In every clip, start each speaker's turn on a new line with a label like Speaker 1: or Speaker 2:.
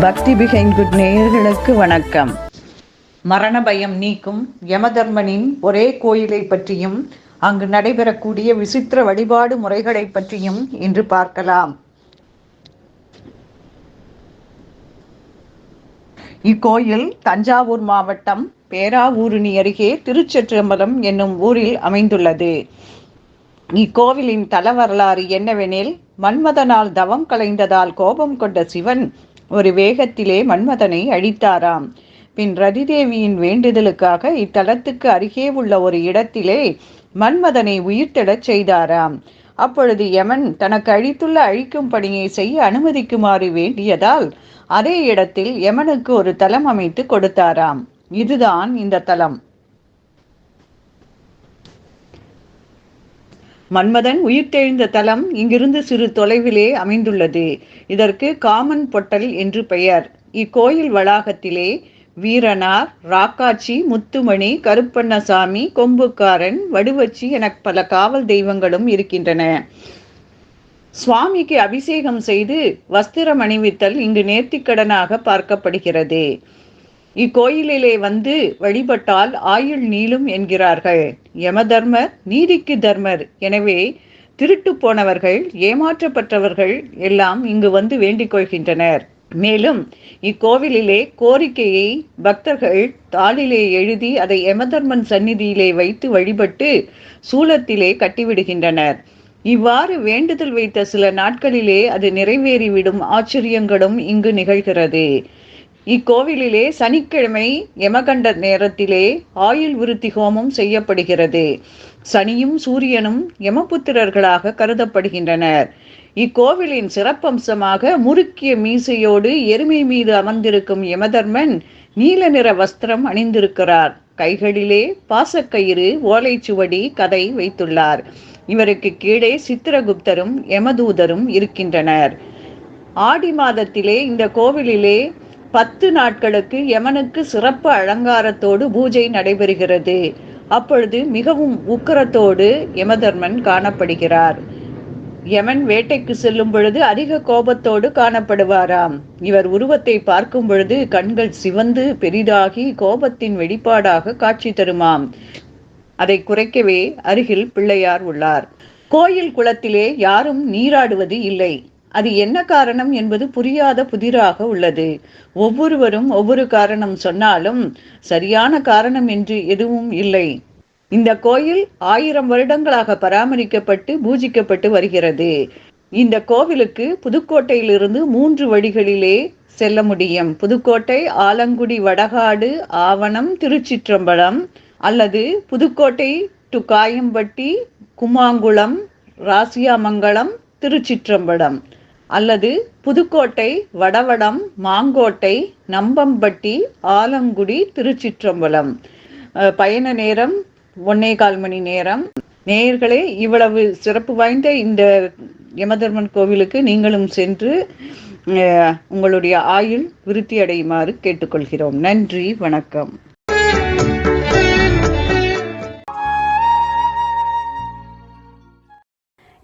Speaker 1: பக்தி பிகைன் குட் நேயர்களுக்கு வணக்கம். மரண பயம் நீக்கும் யமதர்மனின் ஒரே கோயிலை பற்றியும் அங்கு நடைபெறக்கூடிய விசித்திர வழிபாடு முறைகளை பற்றியும் இன்று பார்க்கலாம். இக்கோயில் தஞ்சாவூர் மாவட்டம் பேராவூரணி அருகே திருச்செற்றம்பலம் என்னும் ஊரில் அமைந்துள்ளது. இக்கோவிலின் தல வரலாறு என்னவெனில் மன்மதனால் தவம் கலைந்ததால் கோபம் கொண்ட சிவன் ஒரு வேகத்திலே மன்மதனை அழித்தாராம். பின் ரதிதேவியின் வேண்டுதலுக்காக இத்தலத்துக்கு அருகே உள்ள ஒரு இடத்திலே மன்மதனை உயிர்த்தெடச் செய்தாராம். அப்பொழுது யமன் தனக்கு அழித்துள்ள அழிக்கும் பணியை செய்ய அனுமதிக்குமாறு வேண்டியதால் அதே இடத்தில் யமனுக்கு ஒரு தலம் அமைத்து கொடுத்தாராம். இதுதான் இந்த தலம். மன்மதன் உயிர்த்தெழுந்த தலம் இங்கிருந்து சிறு தொலைவிலே அமைந்துள்ளது. இதற்கு காமன் பொட்டல் என்று பெயர். இக்கோயில் வளாகத்திலே வீரனார் ராக்காச்சி முத்துமணி கருப்பண்ணசாமி கொம்புக்காரன் வடுவச்சி என பல காவல் தெய்வங்களும் இருக்கின்றன. சுவாமிக்கு அபிஷேகம் செய்து வஸ்திரம் அணிவித்தல் இங்கு நேர்த்திக்கடனாக பார்க்கப்படுகிறது. இக்கோயிலிலே வந்து வழிபட்டால் ஆயுள் நீளும் என்கிறார்கள். யமதர்மர் நீதிக்கு தர்மர். எனவே திருட்டு போனவர்கள் ஏமாற்றப்பட்டவர்கள் எல்லாம் இங்கு வந்து வேண்டிக் கொள்கின்றனர். மேலும் இக்கோவிலிலே கோரிக்கையை பக்தர்கள் தாளிலே எழுதி அதை யமதர்மன் சந்நிதியிலே வைத்து வழிபட்டு சூலத்திலே கட்டிவிடுகின்றனர். இவ்வாறு வேண்டுதல் வைத்த சில நாட்களிலே அது நிறைவேறிவிடும் ஆச்சரியங்களும் இங்கு நிகழ்கிறது. இக்கோவிலிலே சனிக்கிழமை யமகண்ட நேரத்திலே ஆயுள் விருத்தி ஹோமம் செய்யப்படுகிறது. சனியும் சூரியனும் யமபுத்திரர்களாக கருதப்படுகின்றனர். இக்கோவிலின் சிறப்பம்சமாக முறுக்கிய மீசையோடு எருமை மீது அமர்ந்திருக்கும் யமதர்மன் நீல நிற வஸ்திரம் அணிந்திருக்கிறார். கைகளிலே பாசக்கயிறு ஓலைச்சுவடி கதை வைத்துள்ளார். இவருக்கு கீழே சித்திரகுப்தரும் யமதூதரும் இருக்கின்றனர். ஆடி மாதத்திலே இந்த கோவிலிலே பத்து நாட்களுக்கு யமனுக்கு சிறப்பு அலங்காரத்தோடு பூஜை நடைபெறுகிறது. அப்பொழுது மிகவும் உக்கரத்தோடு யமதர்மன் காணப்படுகிறார். யமன் வேட்டைக்கு செல்லும் பொழுது அதிக கோபத்தோடு காணப்படுவாராம். இவர் உருவத்தை பார்க்கும் பொழுது கண்கள் சிவந்து பெரிதாகி கோபத்தின் வெளிப்பாடாக காட்சி தருமாம். அதை குறைக்கவே அருகில் பிள்ளையார் உள்ளார். கோயில் குளத்திலே யாரும் நீராடுவது இல்லை. அது என்ன காரணம் என்பது புரியாத புதிராக உள்ளது. ஒவ்வொருவரும் ஒவ்வொரு காரணம் சொன்னாலும் சரியான காரணம் என்று எதுவும் இல்லை. இந்த கோயில் ஆயிரம் வருடங்களாக பராமரிக்கப்பட்டு பூஜிக்கப்பட்டு வருகிறது. இந்த கோவிலுக்கு புதுக்கோட்டையிலிருந்து மூன்று வழிகளிலே செல்ல முடியும். புதுக்கோட்டை ஆலங்குடி வடகாடு ஆவணம் திருச்சிற்றம்பலம் அல்லது புதுக்கோட்டை டு காயம்பட்டி குமாங்குளம் ராசியாமங்கலம் திருச்சிற்றம்பலம் அல்லது புதுக்கோட்டை வடவடம் மாங்கோட்டை நம்பம்பட்டி ஆலங்குடி திருச்சிற்றம்பலம். பயண நேரம் ஒன்னே கால் மணி நேரம். நேயர்களே இவ்வளவு சிறப்பு வாய்ந்த இந்த யமதர்மன் கோவிலுக்கு நீங்களும் சென்று உங்களுடைய ஆயுள் விருத்தி அடையுமாறு கேட்டுக்கொள்கிறோம். நன்றி வணக்கம்.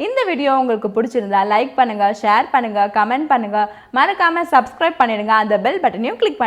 Speaker 2: இந்த வீடியோ உங்களுக்கு பிடிச்சிருந்தா லைக் பண்ணுங்க ஷேர் பண்ணுங்க கமெண்ட் பண்ணுங்க. மறக்காம சப்ஸ்கிரைப் பண்ணிடுங்க. அந்த பெல் பட்டனையும் கிளிக் பண்ணுங்க